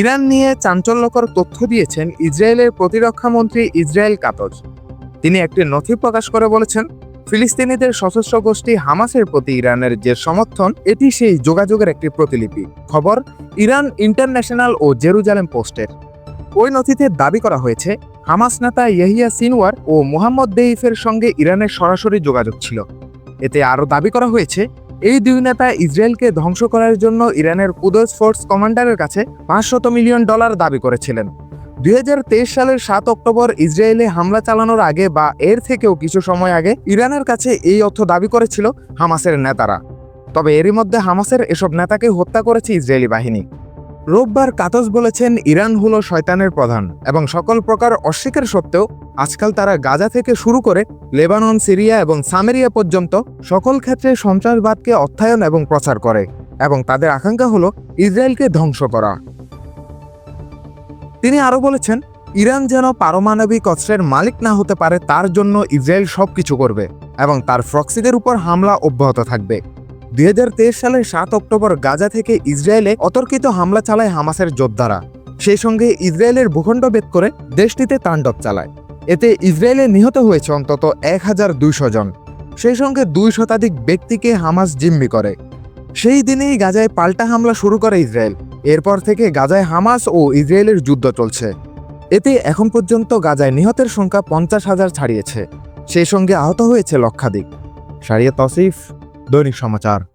Iran নিয়ে চাঞ্চল্যকর তথ্য দিয়েছেন ইসরায়েলের প্রতিরক্ষা মন্ত্রী ইসরায়েল কাতজ। তিনি একটি নথি প্রকাশ করে বলেছেন, ফিলিস্তিনিদের সশস্ত্র গোষ্ঠী হামাসের প্রতি ইরানের যে সমর্থন, এটি সেই যোগাযোগের একটি প্রতিলিপি। খবর, ইরান ইন্টারন্যাশনাল ও জেরুজালেম পোস্টের। ওই নথিতে দাবি করা হয়েছে, হামাস নেতা ইয়াহিয়া সিনওয়ার ও মোহাম্মদ দেইফের সঙ্গে ইরানের সরাসরি যোগাযোগ ছিল। এতে আরও দাবি করা হয়েছে এই দুই নেতা ইসরায়েলকে ধ্বংস করার জন্য ইরানের কুদস ফোর্স কমান্ডারের কাছে পাঁচশত মিলিয়ন ডলার দাবি করেছিলেন। দু হাজার তেইশ সালের সাত অক্টোবর ইসরায়েলে হামলা চালানোর আগে বা এর থেকেও কিছু সময় আগে ইরানের কাছে এই অর্থ দাবি করেছিল হামাসের নেতারা। তবে এরই মধ্যে হামাসের এসব নেতাকে হত্যা করেছে ইসরায়েলি বাহিনী। রোববার কাতস বলেছেন, ইরান হলো শয়তানের প্রধান এবং সকল প্রকার অস্বীকার সত্ত্বেও আজকাল তারা গাজা থেকে শুরু করে লেবানন, সিরিয়া এবং সামেরিয়া পর্যন্ত সকল ক্ষেত্রে সন্ত্রাসবাদকে অর্থায়ন এবং প্রচার করে এবং তাদের আকাঙ্ক্ষা হল ইসরায়েলকে ধ্বংস করা। তিনি আরও বলেছেন, ইরান যেন পারমাণবিক অস্ত্রের মালিক না হতে পারে, তার জন্য ইসরায়েল সব কিছু করবে এবং তার ফ্রক্সিদের উপর হামলা অব্যাহত থাকবে। দুই সালের সাত অক্টোবর গাজা থেকে ইসরায়েলে অতর্কিত হামলা চালায় হামাসের যোদ্ধারা। সেই সঙ্গে ইসরায়েলের ভূখণ্ড ভেদ করে দেশটিতে তাণ্ডব চালায়। এতে ইসরায়েলে নিহত হয়েছে অন্তত এক হাজার দুইশো জন। সেই সঙ্গে দুই শতাধিক ব্যক্তিকে হামাস জিম্মি করে। সেই দিনেই গাজায় পাল্টা হামলা শুরু করে ইসরায়েল। এরপর থেকে গাজায় হামাস ও ইসরায়েলের যুদ্ধ চলছে। এতে এখন পর্যন্ত গাজায় নিহতের সংখ্যা পঞ্চাশ হাজার ছাড়িয়েছে। সেই সঙ্গে আহত হয়েছে লক্ষাধিক। সারিয়া তসিফ, দৈনিক সমাচার।